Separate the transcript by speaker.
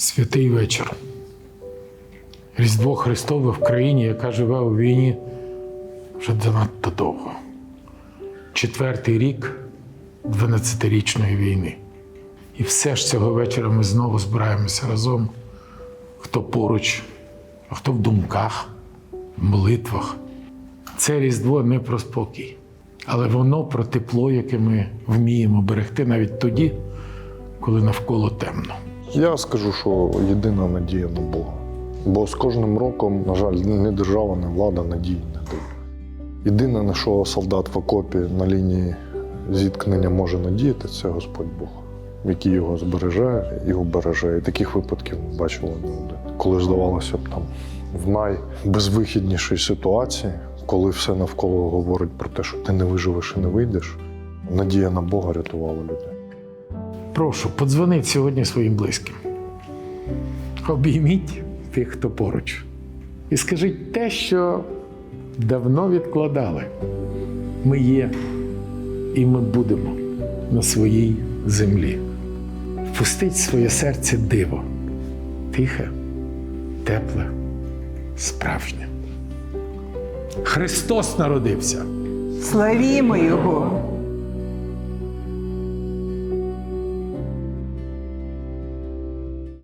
Speaker 1: Святий вечір. Різдво Христове в країні, яка живе у війні вже занадто довго. Четвертий рік 12-річної війни. І все ж цього вечора ми знову збираємося разом. Хто поруч, а хто в думках, в молитвах. Це Різдво не про спокій, але воно про тепло, яке ми вміємо берегти навіть тоді, коли навколо темно.
Speaker 2: Я скажу, що єдина надія на Бога. Бо з кожним роком, на жаль, не держава, не влада надії не дає. Єдине, на що солдат в окопі на лінії зіткнення може надіяти, це Господь Бог, який його збереже і обереже. І таких випадків ми бачили не один. Коли здавалося б там в найбезвихіднішій ситуації, коли все навколо говорить про те, що ти не виживеш і не вийдеш, надія на Бога рятувала людей.
Speaker 1: Прошу, подзвоніть сьогодні своїм близьким. Обійміть тих, хто поруч. І скажіть те, що давно відкладали. Ми є і ми будемо на своїй землі. Впустіть своє серце диво. Тихе, тепле, справжнє. Христос народився.
Speaker 3: Славімо Його!